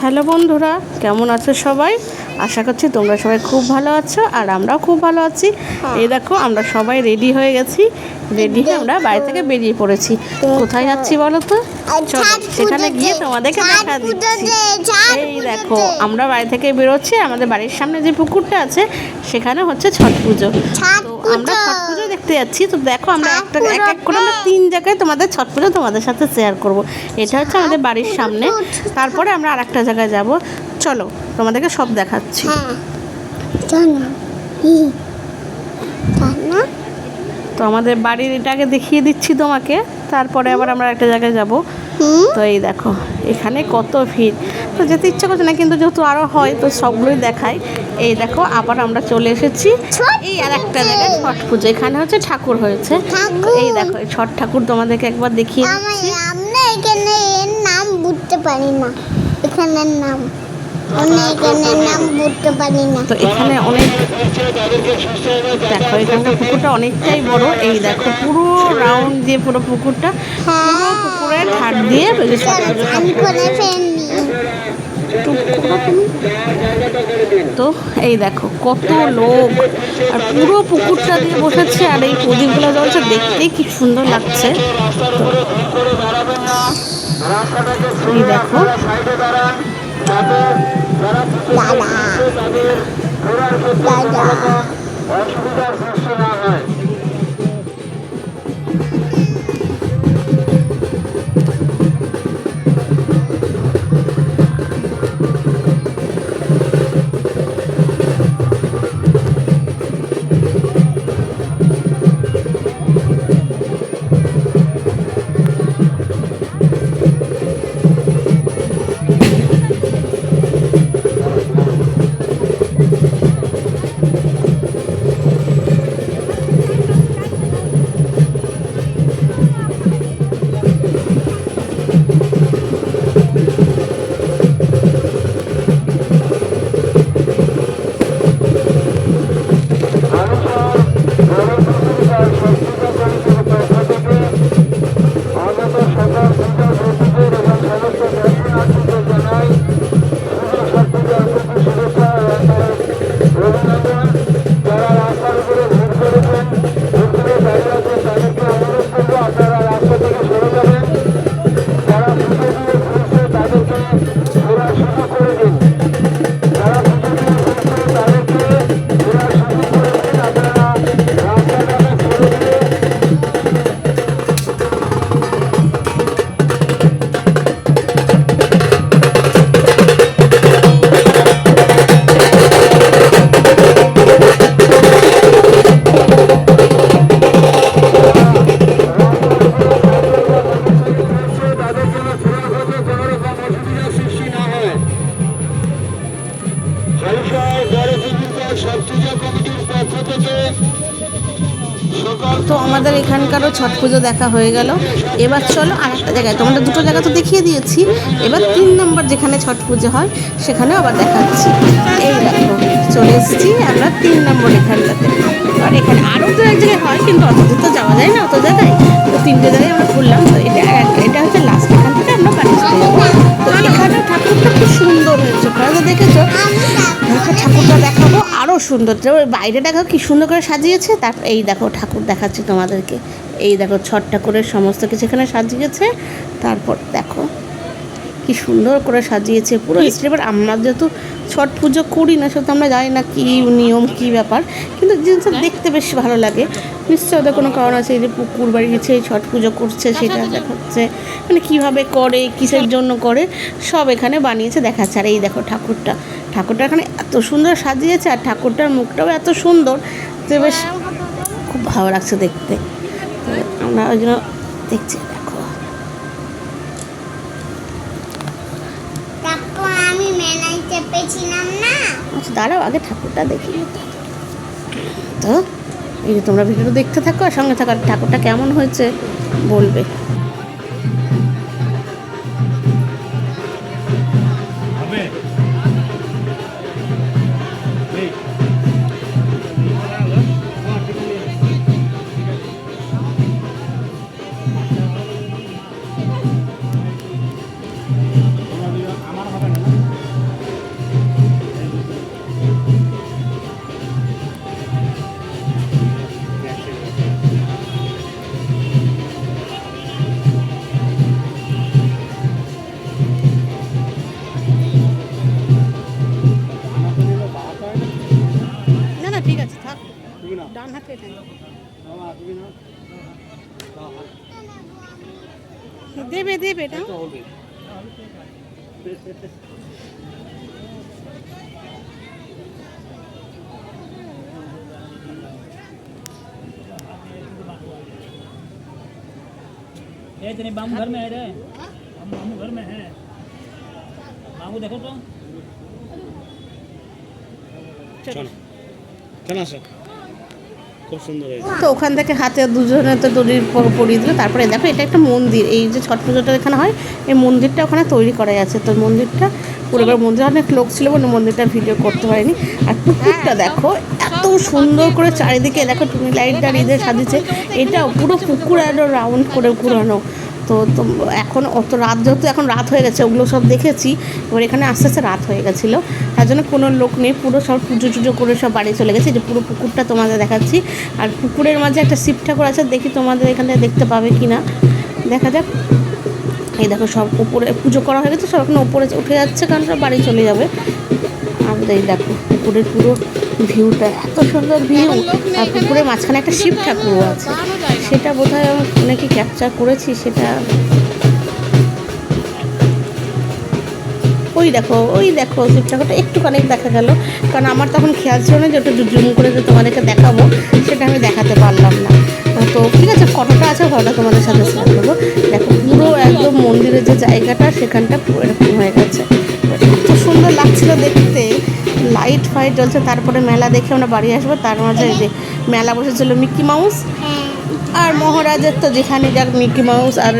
Hello বন্ধুরা কেমন আছো সবাই? আশা করছি তোমরা সবাই খুব ভালো আছো আর আমরাও খুব ভালো আছি। এই দেখো আমরা সবাই রেডি হয়ে গেছি। রেডি হয়ে আমরা বাড়ি থেকে বেরিয়ে পড়েছি। কোথায় যাচ্ছি বলো তো? চলো সেখানে গিয়ে তোমাদেরকে দেখা দিচ্ছি। এই দেখো আমরা বাড়ি থেকে বেরোচ্ছি। আমাদের বাড়ির সামনে যে পুকুরটা আছে সেখানে হচ্ছে ছট পুজো। তো আমরা ছট পুজো দেখতে যাচ্ছি। তো দেখো আমরা একটা এক এক করে আমরা তিন জায়গায় তোমাদের ছট পুজো তোমাদের সাথে শেয়ার করব। এটা হচ্ছে আমাদের বাড়ির সামনে। তারপরে আমরা আর একটা জায়গায় যাব। চলো তোমাদেরকে সব দেখাচ্ছি। হ্যাঁ। তো আমাদের বাড়ির এটাকে দেখিয়ে দিচ্ছি তোমাকে। তারপরে আবার আমরা একটা জায়গায় যাব। তো এই দেখো এখানে কত ভিড়। তো যেতে ইচ্ছা করছে না কিন্তু যেহেতু আরও হয় তো সবগুলোই দেখাই। এই দেখো আবার আমরা চলে এসেছি। এই আর একটা জায়গায় ছট পুজো এখানে হচ্ছে ঠাকুর হয়েছে। এই দেখো ছট ঠাকুর তোমাদেরকে একবার দেখিয়ে আমরা এখানে এর নাম বুঝতে পারি না। এখানের নাম। তো এখানে অনেক দেখো এখানকার পুকুরটা অনেকটাই বড়। এই দেখো পুরো রাউন্ড দিয়ে পুরো পুকুরটা পুরো পুকুরের ধার দিয়ে তো এই দেখো কত লোক। আর পুরো পুকুরটা দিয়ে বসেছে আর এই প্রদীপগুলো জ্বলছে দেখতেই কি সুন্দর লাগছে। এই দেখো। দাদা। দাদা। তো আমাদের এখানকারও ছট পুজো দেখা হয়ে গেল। এবার চলো আর একটা জায়গায়। তোমাদের দুটো জায়গা তো দেখিয়ে দিয়েছি। এবার তিন নম্বর যেখানে ছট পুজো হয় সেখানে আবার দেখাচ্ছি। এই দেখো, চলে এসেছি আমরা তিন নম্বর এখানটাতে। আর এখানে আরও তো এক জায়গায় হয়, কিন্তু অত দূর তো যাওয়া যায় না অত জায়গায়। তো তিনটে জায়গায় আমরা ঘুরলাম। তো এটা এটা হচ্ছে লাস্ট এখান থেকে আমরা বাড়ি তো এখানে ঠাকুরটা খুব সুন্দর হয়েছে। ওখানে তো দেখেছ সুন্দর। বাইরে দেখো কি সুন্দর করে সাজিয়েছে। তার এই দেখো ঠাকুর দেখাচ্ছি তোমাদেরকে। এই দেখো ছট ঠাকুরের সমস্ত কিছু এখানে সাজিয়েছে। তারপর দেখো কি সুন্দর করে সাজিয়েছে পুরো স্টেপের আমরা যেহেতু ছট পুজো করি না সেহেতু আমরা জানি না কী নিয়ম কী ব্যাপার। কিন্তু জিনিসটা দেখতে বেশ ভালো লাগে। নিশ্চয়ই ওদের কোনো কারণ আছে যে পুকুর বাড়ি গেছে ছট পুজো করছে সেটা দেখাচ্ছে মানে কীভাবে করে কিসের জন্য করে সব এখানে বানিয়েছে দেখাচ্ছে। আর এই দেখো ঠাকুরটা ঠাকুরটা এখানে এত সুন্দর সাজিয়েছে আর ঠাকুরটার মুখটাও এত সুন্দর যে বেশ খুব ভালো লাগছে দেখতে। আমরা ওই জন্য দেখছি। দাঁড়াও, আগে ঠাকুরটা দেখি। তো, এই যে তোমরা ভিডিওটা দেখতে থাকো আর সঙ্গে থাকো ঠাকুরটা কেমন হয়েছে বলবে। দেবে দেবে না ये तेरे मामू घर में है रे हम मामू घर में है मामू देखो तो চলো চলো আসো খুব সুন্দর হয়েছে। তো ওখান থেকে হাতে দুজনে তো দড়ির প- পরিয়ে দিল। তারপরে দেখো এটা একটা মন্দির। এই যে ছট পুজোটা এখানে হয় এই মন্দিরটা ওখানে তৈরি করা আছে। তো মন্দিরটা পুরোবার মন্দির অনেক লোক ছিল বলে মন্দিরটা ভিডিও করতে পারিনি। আর পুকুরটা দেখো এত সুন্দর করে চারিদিকে দেখো টুনি লাইট দাঁড়িয়ে দিয়ে সাজিয়েছে। এটা পুরো পুকুর আরও রাউন্ড করে ঘুরানো। তো তো এখন অত রাত, যেহেতু এখন রাত হয়ে গেছে, ওগুলো সব দেখেছি, এবার এখানে আস্তে আস্তে রাত হয়ে গেছিল। তার জন্য কোনো লোক নেই, পুরো সব পুজো টুজো করে সব বাড়ি চলে গেছে যে পুরো পুকুরটা তোমাদের দেখাচ্ছি। আর পুকুরের মাঝে একটা শিব ঠাকুর আছে, দেখি তোমাদের এখানে দেখতে পাবে কি না দেখা যাক। এই দেখো সব উপরে পুজো করা হয়ে গেছে, সব এখন উপরে উঠে যাচ্ছে, কারণ সব বাড়ি চলে যাবে। আর এই দেখো পুকুরের পুরো ভিউটা, এত সুন্দর ভিউ। আর পুকুরের মাঝখানে একটা শিব ঠাকুরও আছে। সেটা বোধহয় ফোনে ক্যাপচার করেছি, সেটা ওই দেখো ওই দেখো শিব ঠাকুরটা। একটুখানি দেখা গেল। কারণ আমার তখন খেয়াল ছিল না যে ওটা জুম করে যে তোমাদেরকে দেখাবো, সেটা আমি দেখাতে পারলাম না। তো ঠিক আছে, ফটোটা আছে, ফটোটা তোমাদের সাথে শেয়ার করব। দেখো, পুরো একদম মন্দিরের যে জায়গাটা, সেখানটা পুরো এরকম হয়ে গেছে। এত সুন্দর লাগছিল দেখতে। লাইট ফাইট জ্বলছে তারপরে মেলা দেখে আমরা বাড়ি আসব। তার মাঝে যে মেলা বসেছিল মিকি মাউস আর মহারাজের তো যেখানে যাক মিকি মাউস আর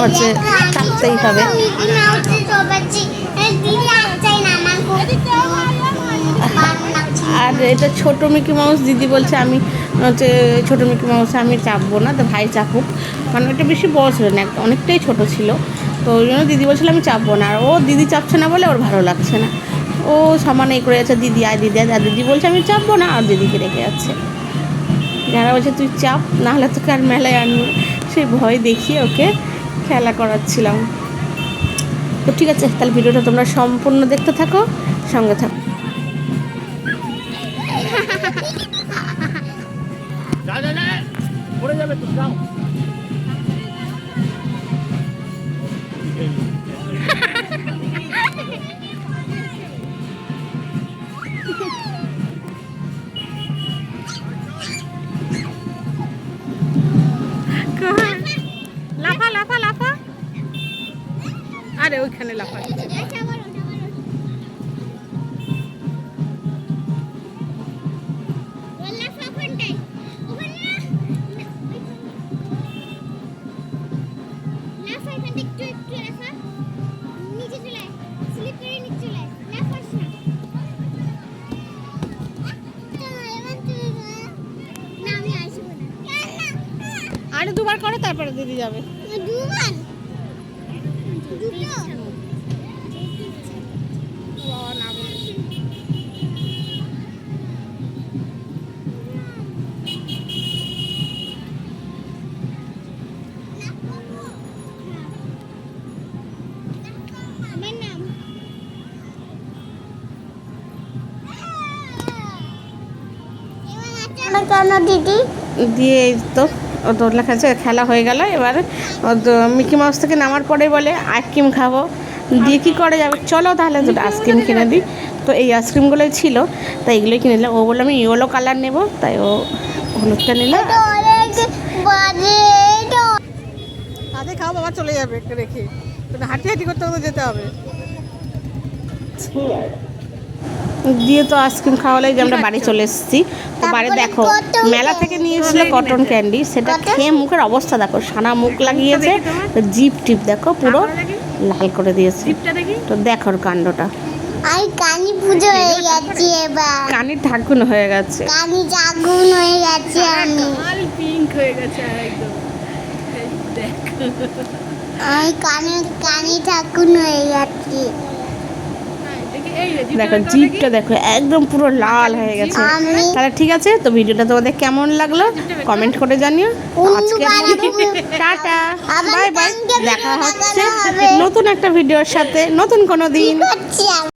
হচ্ছে থাকতেই হবে। আর এটা ছোট মিকি মাউস, দিদি বলছে আমি হচ্ছে ছোট মিকি মাউসে আমি চাপবো না, তো ভাই চাপুক। কারণ এটা বেশি বড় ছিল না অনেকটাই ছোট ছিল। তো ওই জন্য দিদি বলছিল আমি চাপবো না। আর ও দিদি চাপছে না বলে ওর ভালো লাগছে না। ও সমানে করে যাচ্ছে, দিদি আয় দিদি আয়। দিদি বলছে, আমি চাপবো না। আর দিদিকে রেখে যাচ্ছে। যারা বলছে, তুই চাপ নাহলে তোকে আর মেলায় আনব। সেই ভয় দেখিয়ে ওকে খেলা করাচ্ছিলাম। তো ঠিক আছে, তাহলে ভিডিওটা তোমরা সম্পূর্ণ দেখতে থাকো, সঙ্গে থাকো। যাবে তো আরে দুবার করো তারপরে দিদি যাবে। দুবার? কেন দিদি? দিয়ে তো। ও দোলনা খেলছে খেলা হয়ে গেল। এবার ও মিকি মাউস থেকে নামার পরে বলে আইসক্রিম খাব। দিয়ে কী করে যাবে? চলো তাহলে দুটো আইসক্রিম কিনে দিই। তো এই আইসক্রিমগুলোই ছিল তাই এগুলোই কিনে নিলাম ও বলল আমি ইয়েলো কালার নেব। তাই ও হলুদটা নিল। এটা অনেক বাজে এটা তাতে খাও বাবা চলে যাবে একটু রেখে হাঁটি হাঁটি করতে করতে যেতে হবে। দিয়ে তো আইসক্রিম খাওয়ালে যে আমরা বাড়ি চলে এসেছি। তো বাড়ি দেখো মেলা থেকে নিয়ে এসেছিল কটন ক্যান্ডি সেটা খেয়ে মুখের অবস্থা দেখো সানা মুখ লাগিয়েছে জিপ টিপ দেখো পুরো লাল করে দিয়েছে। তো দেখো ওর কাণ্ডটা। আর কানি পুজো হয়ে গেছে এবার। ঠাকুন হয়ে গেছে। কানি হয়ে গেছে আমি। পিঙ্ক হয়ে গেছে একদম। আমি কানে কানি ঠাকুন হয়ে যাচ্ছি দেখো জিপটা দেখো একদম পুরো লাল হয়ে গেছে। তাহলে ঠিক আছে তো ভিডিওটা তোমাদের কেমন লাগল কমেন্ট করে জানিও। আজকে টাটা বাই বাই দেখা হচ্ছে নতুন একটা ভিডিওর সাথে নতুন কোনো দিন।